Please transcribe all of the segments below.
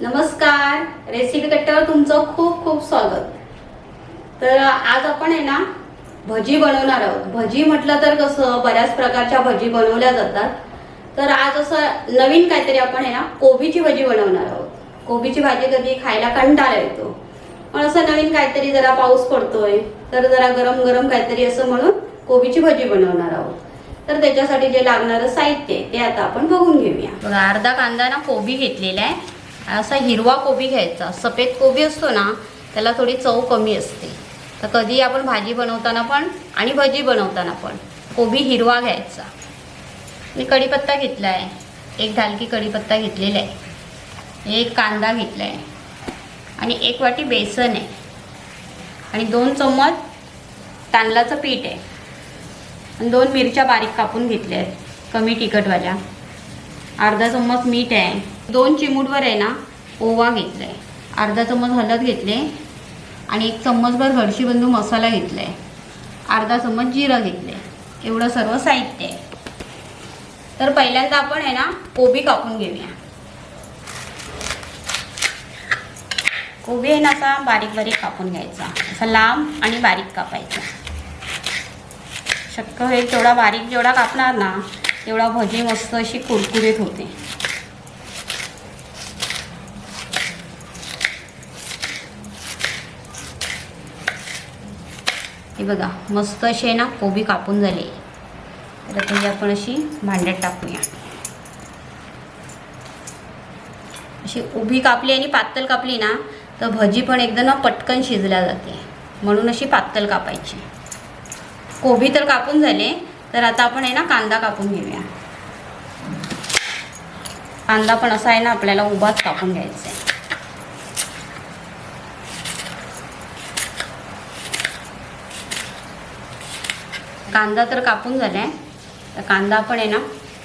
नमस्कार. रेसिपी कट्ट्यावर तुमचं खूप खूप स्वागत. तर आज आपण आहे ना भजी बनवणार आहोत. भजी म्हटलं तर कसं बऱ्याच प्रकारच्या भजी बनवल्या जातात. तर आज असं नवीन काहीतरी आपण आहे ना कोबीची भजी बनवणार आहोत. कोबीची भाजी कधी खायला कंटाळा येतो. पण असं नवीन काहीतरी जरा पाऊस पडतोय तर जरा गरम गरम काहीतरी असं म्हणून कोबीची भजी बनवणार आहोत. तर त्याच्यासाठी जे लागणारं साहित्य आहे ते आता आपण बघून घेऊया. बघा अर्धा कांदा ना कोबी घेतलेला आहे. असा हिरवा कोबी घ्यायचा. सफेद कोबी असतो ना त्याला थोडी चव कमी असते. तर कधी आपण भाजी बनवताना पण आणि भजी बनवताना पण कोबी हिरवा घ्यायचा. मी कढीपत्ता घेतला आहे एक ढालकी कढीपत्ता घेतलेला आहे. एक कांदा घेतला आहे आणि एक वाटी बेसन आहे. आणि दोन चम्मच तांदळाचं पीठ आहे. आणि दोन मिरच्या बारीक कापून घेतल्या आहेत. कमी तिखटवाल्या अर्धा चम्मच मीठ आहे. दोन चिमूटवर आहे ना ओवा घेतला आहे अर्धा चम्मच हळद घेतले आणि एक चम्मचभर हळशीबंधू मसाला घेतला आहे अर्धा चम्मच जिरं घेतले एवढं सर्व साहित्य आहे. तर पहिल्यांदा आपण आहे ना कोबी कापून घेऊया. कोबी आहे ना असा बारीक बारीक कापून घ्यायचा. असा लांब आणि बारीक कापायचा. शक्य होईल तेवढा बारीक जेवढा कापणार ना तेवढा भजी मस्त अशी कुरकुरीत होते. बघा मस्त असे ना कोबी कापून झाले. तर आता ही आपण अशी भांड्यात टाकूया. अशी उभी कापली आणि पातळ कापली ना तर भजी पण एकदम ना पटकन शिजल्या जाते. म्हणून अशी पातळ कापायची. कोबी तर कापून झाले तर आता आपण आहे ना कांदा कापून घेऊया. कांदा पण असा आहे ना आपल्याला उभाच कापून घ्यायचा आहे. कांदा तर कापून झाला आहे तर कांदा पण आहे ना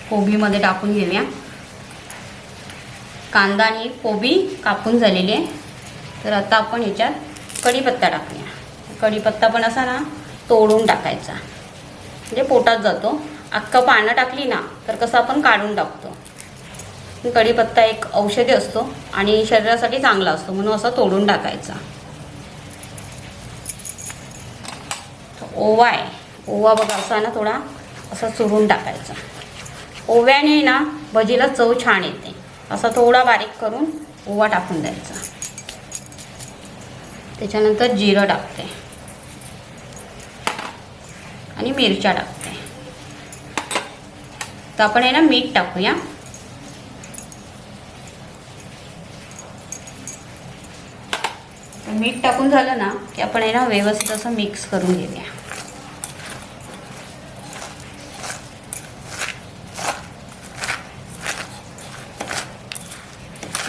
कोबीमध्ये टाकून घेऊया. कांदा आणि कोबी कापून झालेली आहे. तर आता आपण ह्याच्यात कढीपत्ता टाकूया. कढीपत्ता पण असा ना तोडून टाकायचा. म्हणजे पोटात जातो. अख्खं पानं टाकली ना तर कसं आपण काढून टाकतो. कढीपत्ता एक औषधी असतो आणि शरीरासाठी चांगला असतो म्हणून असा तोडून टाकायचा. ओवा आहे. ओवा बघा असा ना थोडा असा चुरून टाकायचा. ओव्याने ना भजीला चव छान येते. असा थोडा बारीक करून ओवा टाकून द्यायचा. त्याच्यानंतर जिरं टाकते. आणि मिरच्या टाकते. तर आपण आहे ना मीठ टाकूया. मीठ टाकून झालं ना की आपण आहे ना व्यवस्थित असं मिक्स करून घेऊया.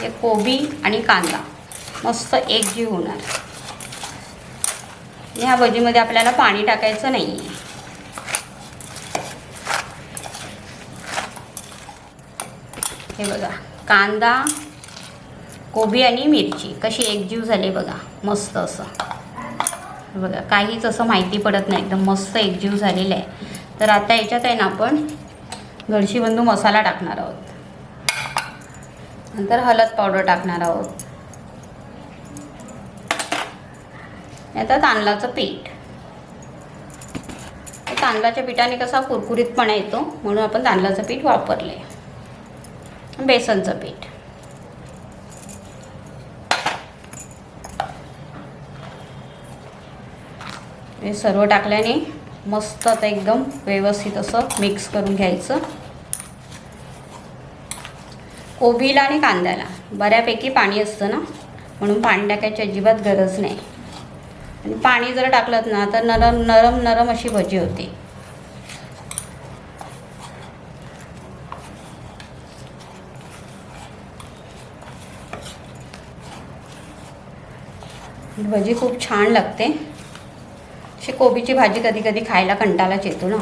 हे कोबी आणि कांदा. मस्त एक जीव होणार. ह्या भजीमध्ये आपल्याला पाणी टाकायचं नाही आहे हे बघा कांदा कोबी आणि मिरची कशी एकजीव झाली बघा मस्त असं. हे बघा काहीच असं माहिती पडत नाही एकदम मस्त एकजीव झालेलं आहे. तर आता याच्यात आहे ना आपण गडशीबंधू मसाला टाकणार आहोत. नंतर हळद पावडर टाकणार आहोत. आता तांदळाचं पीठ. तांदळाच्या पिठाने कसा कुरकुरीतपणा येतो म्हणून आपण तांदळाचं पीठ वापरले. बेसनचं पीठ. हे सर्व टाकल्याने मस्त आता एकदम व्यवस्थित असं मिक्स करून घ्यायचं. कोबीला आणि कांद्याला. बऱ्यापैकी पाणी असतं ना? म्हणून पाणी टाकायची अजिबात गरज नाही. आणि पाणी जर टाकलं ना तर नरम नरम नरम अशी भजी होते. भजी खूप छान लागते. अशी कोबीची भाजी कधी कधी खायला कंटाळाच येतो ना?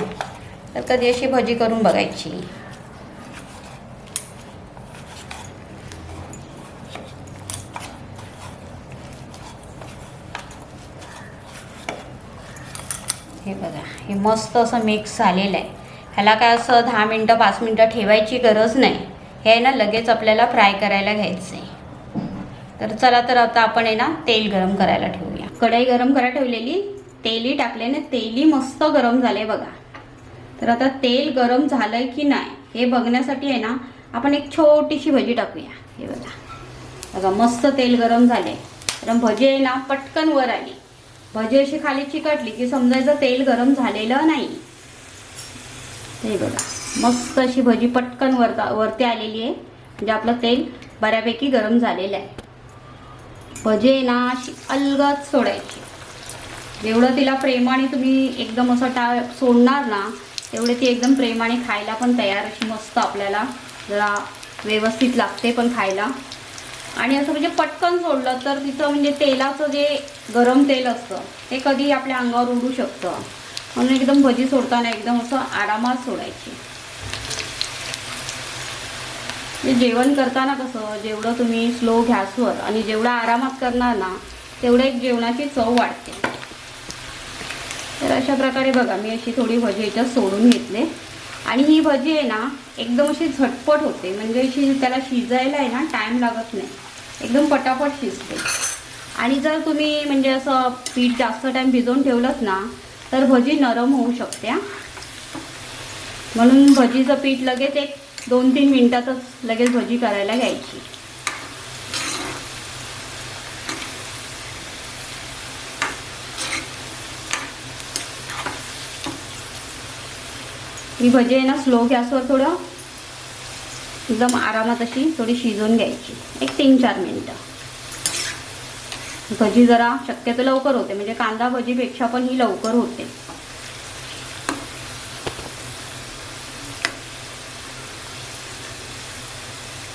तर कधी अशी भजी करून बघायची. हे बघा हे मस्त असं मिक्स झालेलं आहे. ह्याला काय असं दहा मिनटं पाच मिनटं ठेवायची गरज नाही. हे आहे ना लगेच आपल्याला फ्राय करायला घ्यायचं आहे. तर चला तर आता आपण आहे ना तेल गरम करायला ठेवूया. कढई गरम करायला ठेवलेली. तेलही टाकले ना तेलही मस्त गरम झाले बघा. तर आता तेल गरम झालंय की नाही हे बघण्यासाठी आहे ना आपण एक छोटीशी भजी टाकूया. हे बघा. बघा मस्त तेल गरम झाले कारण भजी आहे ना पटकन वर आली. भजी अशी खाली चिकटली की समजायचं तेल गरम झालेलं नाही. हे बघा मस्त अशी भजी पटकन वरता वरती आलेली आहे. म्हणजे आपलं तेल बऱ्यापैकी गरम झालेलं आहे. भजी आहे ना अशी अलगद सोडायची. जेवढं तिला प्रेमाने तुम्ही एकदम असं टा सोडणार ना तेवढे ती एकदम प्रेमाने खायला पण तयार अशी मस्त आपल्याला जरा व्यवस्थित लागते पण खायला. आणि असं म्हणजे पटकन सोडलं तर तिचं म्हणजे तेलाचं जे गरम तेल असतं ते कधी आपल्या अंगावर उडू शकतं. म्हणून एकदम भजी सोडताना एकदम असं आरामात सोडायची. म्हणजे जेवण करताना कसं जेवढं तुम्ही स्लो गॅसवर आणि जेवढं आरामात करणार ना तेवढं एक जेवणाची चव वाढते. तर अशा प्रकारे बघा मी अशी थोडी भजी याच्यात सोडून घेतले. आणि ही भजी आहे ना एकदम अशी झटपट होते. म्हणजे अशी त्याला शिजायला आहे ना टाईम लागत नाही. एकदम पटापट शिजते. आणि जर तुम्ही म्हणजे असं पीठ जास्त टाईम भिजवून ठेवलंच ना तर भजी नरम होऊ शकते म्हणून भजीचं पीठ लगेच एक दोन तीन मिनटातच लगेच भजी करायला घ्यायची. ही भजी आहे ना स्लो गॅसवर थोडं एकदम आरामात अशी थोडी शिजवून घ्यायची. एक तीन चार मिनटं. भजी जरा शक्यतो लवकर होते म्हणजे कांदा भजीपेक्षा पण ही लवकर होते.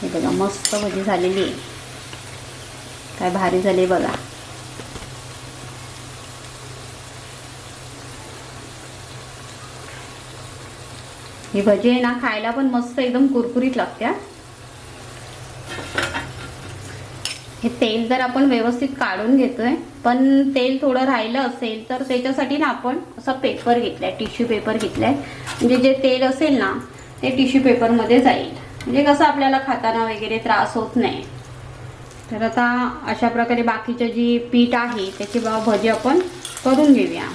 हे बघा मस्त भजी झालेली आहे. काय भारी झाली बघा. ही भजी आहे ना खायला पण मस्त एकदम कुरकुरीत लागत्या. हे तेल तर आपण व्यवस्थित काढून घेतोय पण तेल थोडं राहिलं असेल तर त्याच्यासाठी ना आपण असा पेपर घेतलाय टिश्यू पेपर घेतलाय. म्हणजे जे तेल असेल ना ते टिश्यू पेपरमध्ये जाईल. म्हणजे कसं आपल्याला खाताना वगैरे त्रास होत नाही. तर आता अशा प्रकारे बाकीचं जी पीठ आहे त्याची भजी आपण करून घेऊया.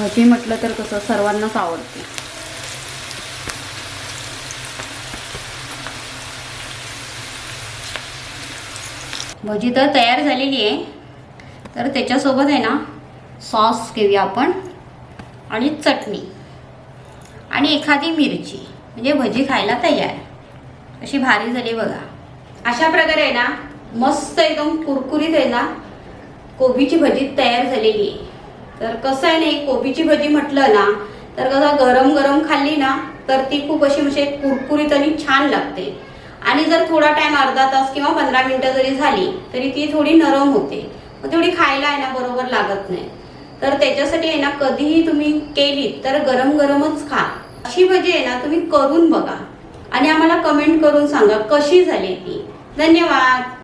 भजी म्हटलं तर कसं सर्वांनाच आवडते. भजी तर तयार झालेली आहे. तर त्याच्यासोबत आहे ना सॉस घेऊया आपण आणि चटणी आणि एखादी मिरची. म्हणजे भजी खायला तयार. अशी भारी झाली बघा. अशा प्रकारे आहे ना मस्त एकदम कुरकुरीत आहे ना कोबीची भजी तयार झालेली आहे. तर कसं आहे ना कोबीची भजी म्हटलं ना तर कसं गरम गरम खाल्ली ना तर ती खूप अशी म्हणजे कुरकुरीत आणि छान लागते. आणि जर थोडा टाइम अर्धा तास किंवा पंधरा मिनिटं जरी झाली तरी ती थोडी नरम होते. मग तेवढी खायला आहे ना बरोबर लागत नाही. तर त्याच्यासाठी आहे ना कधीही तुम्ही केली तर गरम गरमच खा. अशी भजी आहे ना तुम्ही करून बघा. आणि आम्हाला कमेंट करून सांगा कशी झाली ती? धन्यवाद.